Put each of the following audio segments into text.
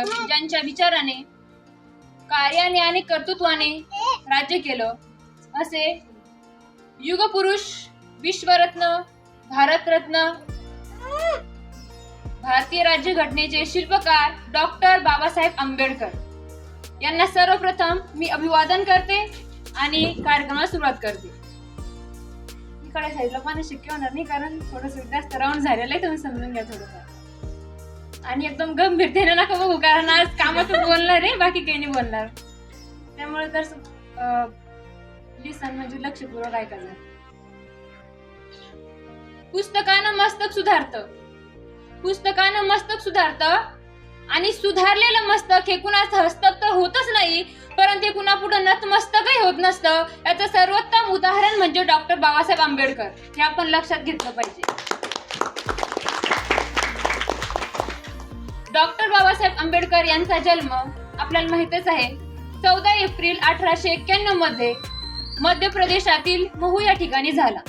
आंबेडकर ज्यांच्या विचाराने कार्याने आणि कर्तृत्वाने राज्य केलं असे युगपुरुष विश्वरत्न भारतरत्न भारतीय राज्यघटनेचे शिल्पकार डॉक्टर बाबासाहेब आंबेडकर. यांना सर्वप्रथम मी अभिवादन करते आणि कार्यक्रमाला सुरुवात करते. इकडे साईडला पाणी शक्य होणार नाही कारण थोडस जास्त राऊंड झालेलं आहे तुम्ही समजून घ्या थोडंफार. आणि एकदम गंभीरतेने नका बघू कारण आज कामातून बोलणार आहे बाकी काही नाही बोलणार. त्यामुळे तर लिसन म्हणजे लक्षपूर्वक ऐकायचं. पुस्तकानं मस्तक सुधारतं. पुस्तकानं मस्तक सुधारतं आणि सुधारलेलं मस्तक हे कुणाचं हस्तक तर होतच नाही परंतु कुणा पुढे नतमस्तकही होत नसतं. याचं सर्वोत्तम उदाहरण म्हणजे डॉक्टर बाबासाहेब आंबेडकर. हे आपण लक्षात घेतलं पाहिजे. डॉक्टर बाबासाहेब आंबेडकर यांचा जन्म आपल्याला माहितच आहे. चौदा एप्रिल अठराशे एक्क्याण्णवमध्ये मध्य प्रदेशातील महू या ठिकाणी झाला.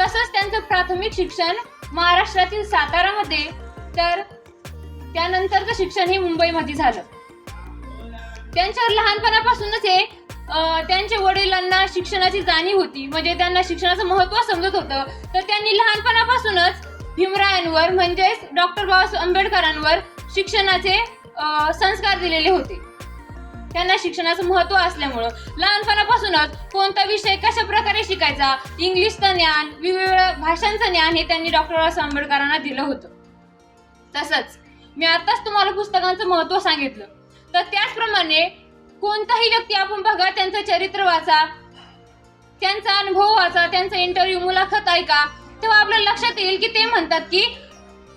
तसंच त्यांचं प्राथमिक शिक्षण महाराष्ट्रातील सातारामध्ये तर त्यानंतरचं शिक्षण हे मुंबईमध्ये झालं. त्यांच्यावर लहानपणापासूनच हे त्यांच्या वडिलांना शिक्षणाची जाणीव होती. म्हणजे त्यांना शिक्षणाचं महत्त्व समजत होतं. तर त्यांनी लहानपणापासूनच भीमरायांवर म्हणजेच डॉक्टर बाबासाहेब आंबेडकरांवर शिक्षणाचे संस्कार दिलेले होते. त्यांना शिक्षणाचं महत्त्व असल्यामुळं लहानपणापासूनच कोणता विषय कशा प्रकारे शिकायचा इंग्लिशचं ज्ञान वेगवेगळ्या भाषांचं ज्ञान हे त्यांनी डॉक्टर बाबासाहेब आंबेडकरांना दिलं होतं. तसंच मी आताच तुम्हाला पुस्तकांचं महत्त्व सांगितलं. तर त्याचप्रमाणे कोणताही व्यक्ती आपण बघा त्यांचं चरित्र वाचा त्यांचा अनुभव वाचा त्यांचा इंटरव्ह्यू मुलाखत ऐका तेव्हा आपल्याला लक्षात येईल की ते म्हणतात की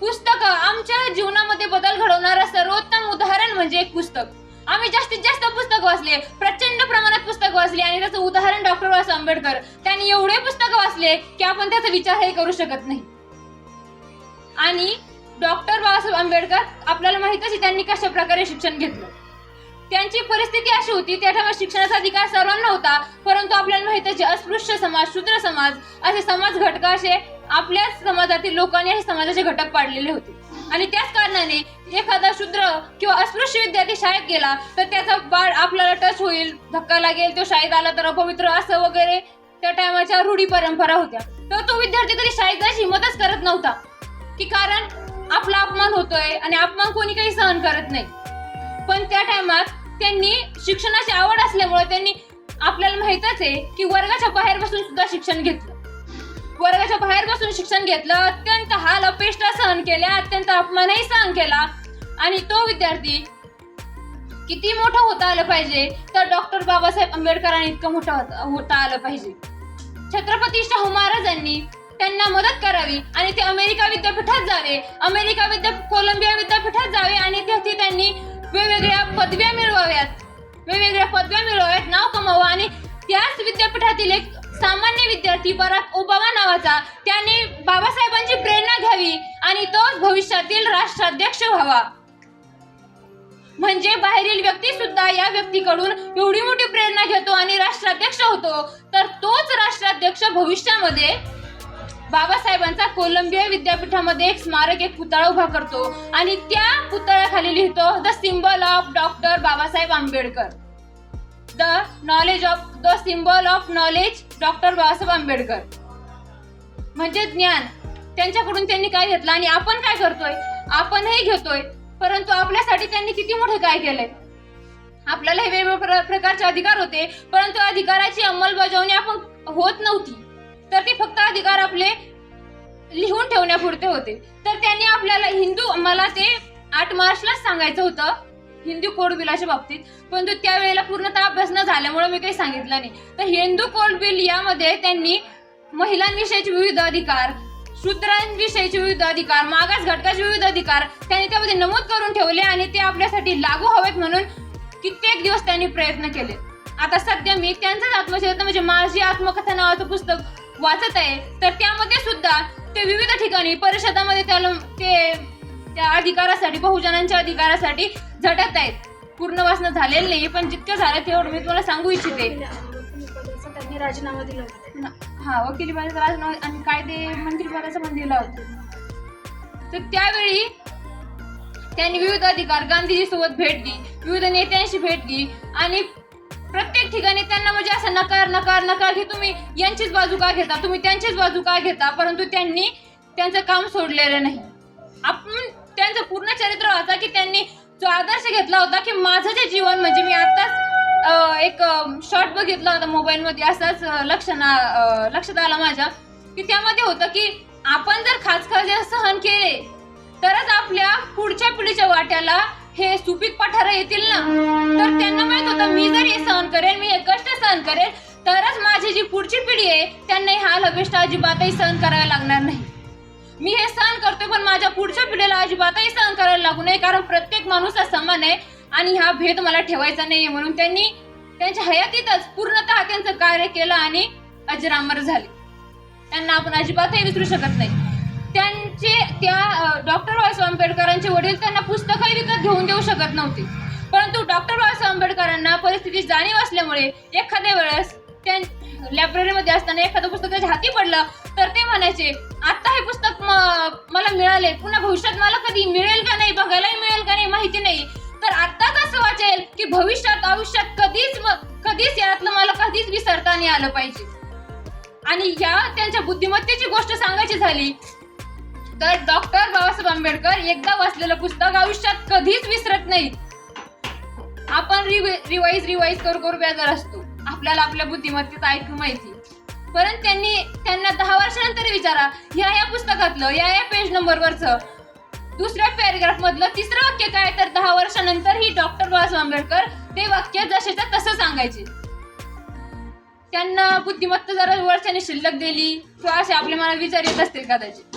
पुस्तक आमच्या जीवनामध्ये बदल घडवणारं सर्वोत्तम उदाहरण म्हणजे एक पुस्तक. आम्ही जास्तीत जास्त पुस्तक वाचले प्रचंड प्रमाणात पुस्तक वाचले आणि त्याचं उदाहरण डॉक्टर बाबासाहेब आंबेडकर त्यांनी एवढे पुस्तक वाचले की आपण त्याचा विचारही करू शकत नाही. आणि डॉक्टर बाबासाहेब आंबेडकर आपल्याला माहितच आहे त्यांनी कशा प्रकारे शिक्षण घेतलं. त्यांची परिस्थिती अशी होती त्या टायमात शिक्षणाचा अधिकार सर्वांना होता परंतु आपल्याला माहितच जे अस्पृश्य समाज शूद्र समाज असे समाज घटक असे आपल्याच समाजातील लोकांनी हे समाजाचे घटक पाडलेले होते. आणि त्याच कारणाने एखादा शूद्र किंवा अस्पृश्य विद्यार्थी शाळेत गेला तर त्याचा बाळ आपल्याला टच होईल धक्का लागेल तो शाळेत आला तर अपवित्र असं वगैरे त्या टायमाच्या रूढी परंपरा होत्या. तर तो विद्यार्थी कधी शाळेत जायची हिंमतच करत नव्हता. की कारण आपला अपमान होतोय आणि अपमान कोणी काही सहन करत नाही. पण त्या टायमात त्यांनी शिक्षणाची आवड असल्यामुळे त्यांनी आपल्याला माहितच आहे की वर्गाच्या बाहेर बसून सुद्धा शिक्षण घेतलं. वर्गाच्या बाहेर बसून शिक्षण घेतलं अत्यंत हाल अपेष्टा सहन केल्या अत्यंत अपमानही सहन केला. आणि तो विद्यार्थी किती मोठं होता आलं पाहिजे तर डॉक्टर बाबासाहेब आंबेडकरांनी इतकं मोठा होता होता आलं पाहिजे. छत्रपती शाहू महाराजांनी त्यांना मदत करावी आणि ते अमेरिका विद्यापीठात जावे. अमेरिका विद्या कोलंबिया विद्यापीठात जावे आणि तेथे त्यांनी वेगवेगळ्या पदव्या मिळवाव्यात. वेगवेगळ्या पदव्या मिळवाव्यात. नाव कमावं आणि त्याच विद्यापीठातील एक सामान्य विद्यार्थी बराक ओबामा नावाचा त्याने बाबासाहेबांची प्रेरणा घ्यावी आणि तोच भविष्यातील राष्ट्राध्यक्ष व्हावा. म्हणजे बाहेरील व्यक्ती सुद्धा या व्यक्तीकडून एवढी मोठी प्रेरणा घेतो आणि राष्ट्राध्यक्ष होतो तर तोच राष्ट्राध्यक्ष भविष्यामध्ये बाबासाहेबांचा कोलंबिया विद्यापीठामध्ये एक स्मारक एक पुतळा उभा करतो. आणि त्या पुतळ्याखाली लिहितो the symbol of doctor Babasaheb Ambedkar. The knowledge of the symbol of knowledge doctor Babasaheb Ambedkar. म्हणजे ज्ञान. त्यांच्याकडून त्यांनी काय घेतलं आणि आपण काय करतोय? आपणही घेतोय. परंतु आपल्यासाठी त्यांनी किती मोठे काय केलंय आपल्याला हे वेगवेगळ्या प्र- प्रकारचे अधिकार होते. परंतु अधिकाराची अंमलबजावणी आपण होत नव्हती. तर ते फक्त अधिकार आपले लिहून ठेवण्यापुरते होते. तर त्यांनी आपल्याला हिंदू मला ते आठ मार्चलाच सांगायचं होतं हिंदू कोड बिलाच्या बाबतीत. परंतु त्यावेळेला पूर्णतः अभ्यास न झाल्यामुळे मी काही सांगितलं नाही. तर हिंदू कोड बिल यामध्ये त्यांनी महिलांविषयीचे विविध अधिकार शूद्रांविषयीचे विविध अधिकार मागास घटकाचे विविध अधिकार त्यांनी त्यामध्ये नमूद करून ठेवले आणि ते आपल्यासाठी लागू हवेत म्हणून कित्येक दिवस त्यांनी प्रयत्न केले. आता सध्या मी त्यांचंच आत्मचरित्र म्हणजे माझी आत्मकथा नावाचं पुस्तक वाचत आहे तर त्यामध्ये सुद्धा ते विविध ठिकाणी परिषदामध्ये त्याला ते त्या अधिकारासाठी बहुजनांच्या अधिकारासाठी झटत आहेत. पूर्ण वाचणं झालेलं नाही पण जितकं झालं तेवढं मी तुम्हाला सांगू इच्छिते. त्यांनी राजीनामा दिला होता. हा वकिली पदाचा राजीनामा आणि कायदे मंत्री पदाचा पण दिला होता. तर त्यावेळी त्यांनी विविध अधिकार गांधीजी सोबत भेटली विविध नेत्यांशी भेटली आणि प्रत्येक ठिकाणी त्यांना म्हणजे असं नकार नकार नकार की तुम्ही यांचीच बाजू का घेता? तुम्ही त्यांचीच बाजू का घेता? परंतु त्यांनी त्यांचं काम सोडलेलं नाही. आपण त्यांचं पूर्ण चरित्र वाचा की त्यांनी जो आदर्श घेतला होता की माझं जे जीवन म्हणजे मी आताच एक शॉर्ट बघितला होता मोबाईलमध्ये असाच लक्ष ना लक्षात आला माझ्या की त्यामध्ये होतं की आपण जर खास खास सहन केले तरच आपल्या पुढच्या पिढीच्या वाट्याला हे सुपीक पठार येतील ना? तर त्यांना माहीत होतं मी जर हे सहन करेल मी हे कष्ट सहन करेल तरच माझी जी पुढची पिढी आहे त्यांना हा हाल अजिबातही सहन करायला लागणार नाही. मी हे सहन करतोय पण माझ्या पुढच्या पिढीला अजिबातही सहन करायला लागू नये कारण प्रत्येक माणूस हा समान आहे आणि हा भेद मला ठेवायचा नाहीये म्हणून त्यांनी त्यांच्या हयातीतच पूर्णतः त्यांचं कार्य केलं आणि अजरामर झाले. त्यांना आपण अजिबातही विसरू शकत नाही. त्यांचे त्या डॉक्टर बाबासाहेब आंबेडकरांचे वडील त्यांना पुस्तकही विकत घेऊन देऊ शकत नव्हते. परंतु डॉक्टर बाबासाहेब आंबेडकरांना परिस्थिती जाणीव असल्यामुळे एखाद्या वेळेस त्या लायब्ररीमध्ये असताना एखादं पुस्तक त्याच्या हाती पडलं तर ते म्हणायचे आता हे पुस्तक मला मिळाले पुन्हा भविष्यात मला कधी मिळेल का नाही बघायलाही मिळेल का नाही माहिती नाही. तर आत्ताच असं वाटेल की भविष्यात आयुष्यात कधीच कधीच यातलं मला कधीच विसरता नाही आलं पाहिजे. आणि या त्यांच्या बुद्धिमत्तेची गोष्ट सांगायची झाली तर डॉक्टर बाबासाहेब आंबेडकर एकदा वाचलेलं पुस्तक आयुष्यात कधीच विसरत नाही आपण रिवाईज रिवाईज करू करू बेजार असतो. आपल्याला आपल्या बुद्धिमत्तेचं ऐकून माहिती. परंतु त्यांनी त्यांना दहा वर्षानंतर विचारा ह्या या पुस्तकातलं या या पेज नंबरवरचं दुसऱ्या पॅरेग्राफ मधलं तिसरं वाक्य काय तर दहा वर्षानंतर ही डॉक्टर बाबासाहेब आंबेडकर ते वाक्य जसेच्या तसं सांगायचे. त्यांना बुद्धिमत्ता जरा वर्षाने शिल्लक दिली. किंवा असे आपले मला विचार येत असतील कदाचित.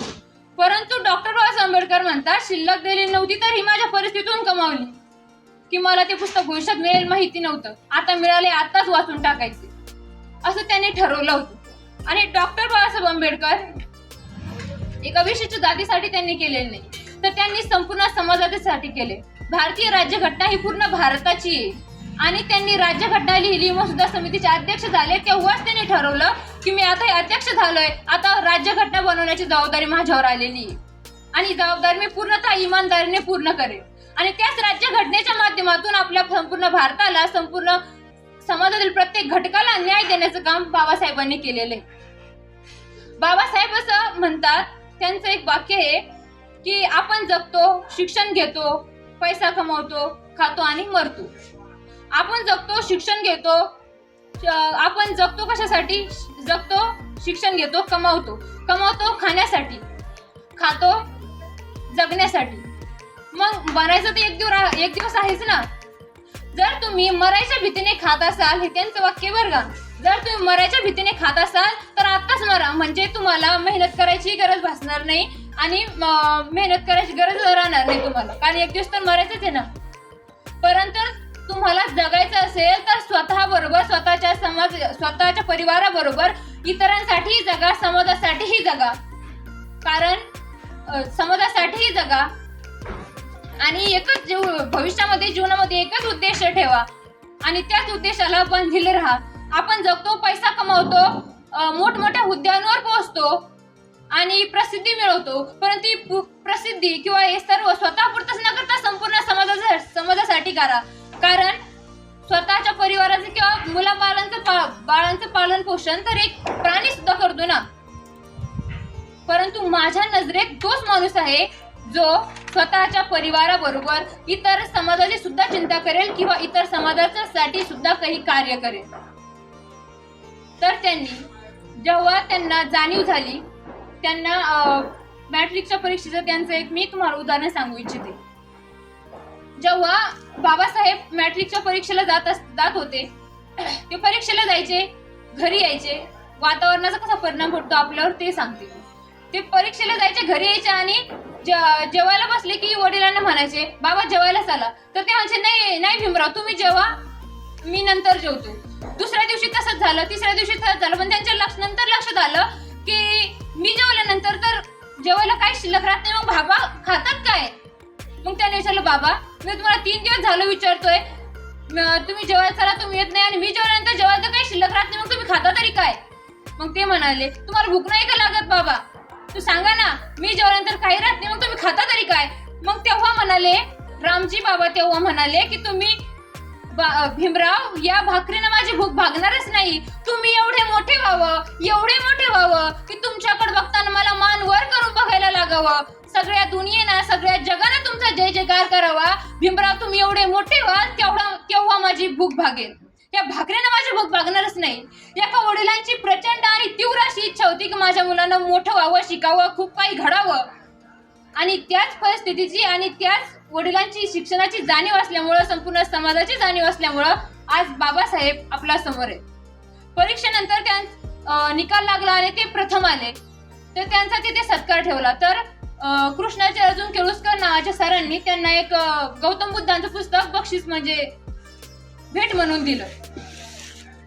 परंतु डॉक्टर बाबासाहेब आंबेडकर म्हणतात शिल्लक दिली नव्हती तर ही माझ्या परिस्थितीतून कमावली की मला ते पुस्तक भविष्यात मिळेल माहिती नव्हतं. आता मिळाले आताच वाचून टाकायचे. असं त्यांनी ठरवलं होतं. आणि डॉक्टर बाबासाहेब आंबेडकर एका विशिष्ट जातीसाठी त्यांनी केलेले नाही. तर त्यांनी संपूर्ण समाजासाठी केले. भारतीय राज्यघटना ही पूर्ण भारताची आहे. आणि त्यांनी राज्यघटना लिहिली मसुदा समितीचे अध्यक्ष झाले. तेव्हाच त्यांनी ठरवलं की मी आता हे अध्यक्ष झालोय. आता राज्यघटना बनवण्याची जबाबदारी माझ्यावर आलेली आहे. आणि जबाबदारी मी पूर्णतः इमानदारीने पूर्ण करेन. आणि त्याच राज्यघटनेच्या माध्यमातून आपल्या संपूर्ण भारताला संपूर्ण समाजातील प्रत्येक घटकाला न्याय देण्याचं काम बाबासाहेबांनी केलेलं आहे. बाबासाहेब असं म्हणतात त्यांचं एक वाक्य आहे की आपण जगतो शिक्षण घेतो पैसा कमवतो खातो आणि मरतो. आपण जगतो शिक्षण घेतो. आपण जगतो कशासाठी? जगतो शिक्षण घेतो कमावतो. कमावतो खाण्यासाठी. खातो जगण्यासाठी. मग मरायचं तर एक दिवस एक दिवस आहेच ना? जर तुम्ही मरायच्या भीतीने खात असाल हे त्यांचं वाक्य बरं का? जर तुम्ही मरायच्या भीतीने खात असाल तर आत्ताच मरा. म्हणजे तुम्हाला मेहनत करायची गरज भासणार नाही आणि मेहनत करायची गरज राहणार नाही तुम्हाला. कारण एक दिवस तर मरायचंच आहे ना? परंतु तुम्हाला जगायचं असेल तर स्वतः बरोबर स्वतःच्या समाज स्वतःच्या परिवाराबरोबर इतरांसाठीही जगा समाजासाठीही जगा. कारण समाजासाठीही जगा. आणि एकच जीव भविष्यामध्ये जीवनामध्ये एकच उद्देश ठेवा. आणि त्याच उद्देशाला बंधिले राहा. आपण जगतो पैसा कमावतो मोठमोठ्या हुद्द्यांवर पोहोचतो आणि प्रसिद्धी मिळवतो. परंतु प्रसिद्धी किंवा हे सर्व स्वतःपुरतच न करता संपूर्ण समाजाचा समाजासाठी करा. कारण स्वतःच्या परिवाराचं किंवा मुलाबाळांचं पा- बाळांचं पालन पोषण तर एक प्राणी सुद्धा करतो ना. परंतु माझ्या नजरेत तोच माणूस आहे जो स्वतःच्या परिवाराबरोबर इतर समाजाची सुद्धा चिंता करेल किंवा इतर समाजाच्या साठी सुद्धा काही कार्य करेल. तर त्यांनी जेव्हा त्यांना जाणीव झाली त्यांना मॅट्रिकच्या परीक्षेचं त्यांचं एक मी तुम्हाला उदाहरण सांगू इच्छिते. जेव्हा बाबासाहेब मॅट्रिकच्या परीक्षेला जात अस- जात होते ते परीक्षेला जायचे घरी यायचे. वातावरणाचा कसा परिणाम होतो आपल्यावर ते सांगते ते परीक्षेला जायचे घरी यायचे आणि जेवायला बसले की वडिलांना म्हणायचे बाबा जेवायला चला तर ते म्हणजे नाही नाही भीमराव तुम्ही जेवा मी नंतर जेवतो. दुसऱ्या दिवशी तसंच झालं तिसऱ्या दिवशी तसंच झालं. पण त्यांच्या लक्ष नंतर लक्षात आलं की मी जेवल्यानंतर तर जेवायला काही शिल्लक राहत नाही. मग बाबा खातात काय? मग त्याने विचारलं बाबा मी तुम्हाला तीन दिवस झालं विचारतोय. तुम्ही जेवायला चला तुम्ही येत नाही आणि मी जेवल्यानंतर जेवायचं तर काही शिल्लक राहत नाही. मग तुम्ही खाता तरी काय? मग ते म्हणाले तुम्हाला भूक नाही का लागत बाबा? तू सांगा ना मी जेवल्यानंतर काही राहत नाही. मग तुम्ही खाता तरी काय? मग तेव्हा म्हणाले रामजी बाबा तेव्हा म्हणाले की तुम्ही भीमराव या भाकरीनं माझी भूक भागणारच नाही. तुम्ही एवढे मोठे व्हावं एवढे मोठे व्हावं की तुमच्याकडे बघताना मला मान वर करून बघायला लागावं. सगळ्या दुनियेनं सगळ्या जगानं तुमचा जय जयकार करावा. भीमराव तुम्ही एवढे मोठे व्हाल तेवढा तेव्हा माझी भूक भागेल. या भाकऱ्यानं माझी भूक भागणारच नाही. एका वडिलांची प्रचंड आणि तीव्र अशी इच्छा होती की माझ्या मुलांना मोठं व्हावं शिकावं खूप काही घडावं. आणि त्याच परिस्थितीची आणि त्याच वडिलांची शिक्षणाची जाणीव असल्यामुळं संपूर्ण समाजाची जाणीव असल्यामुळं आज बाबासाहेब आपल्यासमोर आहे परीक्षेनंतर त्या निकाल लागला आणि ते प्रथम आले. तर त्यांचा तिथे सत्कार ठेवला. तर कृष्णाचे अर्जुन केळुसकर नावाच्या सरांनी त्यांना एक गौतम बुद्धांचं पुस्तक बक्षीस म्हणजे भेट म्हणून दिलं.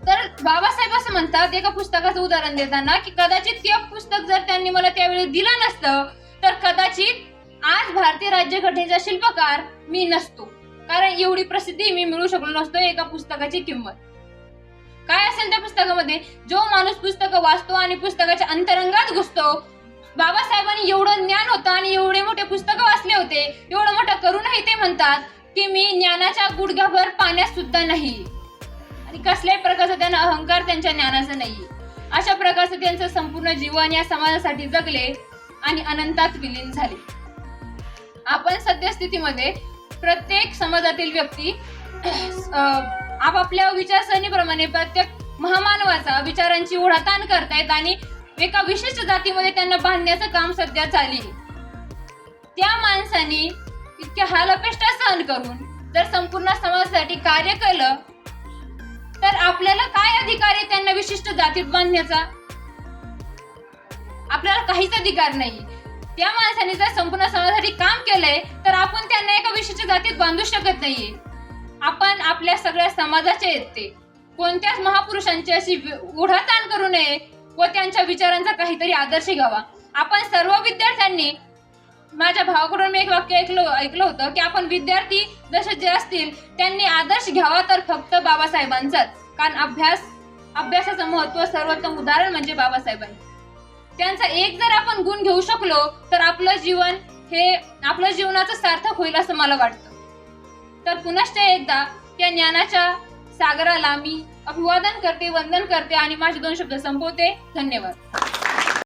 तर बाबासाहेब असं म्हणतात एका पुस्तकाचं उदाहरण देताना की कदाचित ते पुस्तक जर त्यांनी मला त्यावेळी दिलं नसतं तर कदाचित आज भारतीय राज्यघटनेचा शिल्पकार मी नसतो. कारण एवढी प्रसिद्धी मी मिळू शकलो नसतो एका पुस्तकाची किंमत. काय असेल त्या पुस्तकामध्ये? जो माणूस पुस्तकं वाचतो आणि पुस्तकाच्या अंतरंगात घुसतो बाबासाहेबांनी एवढं ज्ञान होतं आणि एवढे मोठे पुस्तकं वाचले होते एवढं मोठं करूनही ते म्हणतात की मी ज्ञानाच्या गुडघ्याभर पाण्यात सुद्धा नाही. आणि कसल्याही प्रकारचा त्यांना अहंकार त्यांच्या ज्ञानाचा नाही. अशा प्रकारचं त्यांचं संपूर्ण जीवन या समाजासाठी जगले आणि अनंतात विलीन झाले. आपण सद्यस्थितीमध्ये प्रत्येक समाजातील व्यक्ती आपापल्या विचारसरणीप्रमाणे प्रत्येक महामानवाचा विचारांची ओढाताण करतायत आणि एका विशिष्ट जातीमध्ये त्यांना बांधण्याचं काम सध्या चालेल त्या माणसाने इतक्या हालअपेष्टा सहन करून जर संपूर्ण समाजासाठी कार्य केलं तर आपल्याला काय अधिकार आहे त्यांना विशिष्ट जातीत बांधण्याचा? आपल्याला काहीच अधिकार नाही. त्या माणसाने जर संपूर्ण समाजासाठी काम केलंय तर आपण त्यांना एका विशिष्ट जातीत बांधू शकत नाहीये. आपण आपल्या सगळ्या समाजाचे येते कोणत्याच महापुरुषांची अशी उढाताण करू नये. व त्यांच्या विचारांचा काहीतरी आदर्श घ्यावा. आपण सर्व विद्यार्थ्यांनी माझ्या भावाकडून मी एक वाक्य ऐकलं ऐकलं होतं की आपण विद्यार्थी जसे जे असतील त्यांनी आदर्श घ्यावा तर फक्त बाबासाहेबांचाच. कारण अभ्यास अभ्यासाचं महत्त्व सर्वोत्तम उदाहरण म्हणजे बाबासाहेबांनी. त्यांचा एक जर आपण गुण घेऊ शकलो तर आपलं जीवन हे आपलं जीवनाचं सार्थक होईल असं मला वाटतं. तर पुनश्च एकदा त्या ज्ञानाच्या सागराला मी अभिवादन करते वंदन करते आणि माझे दोन शब्द संपवते. धन्यवाद.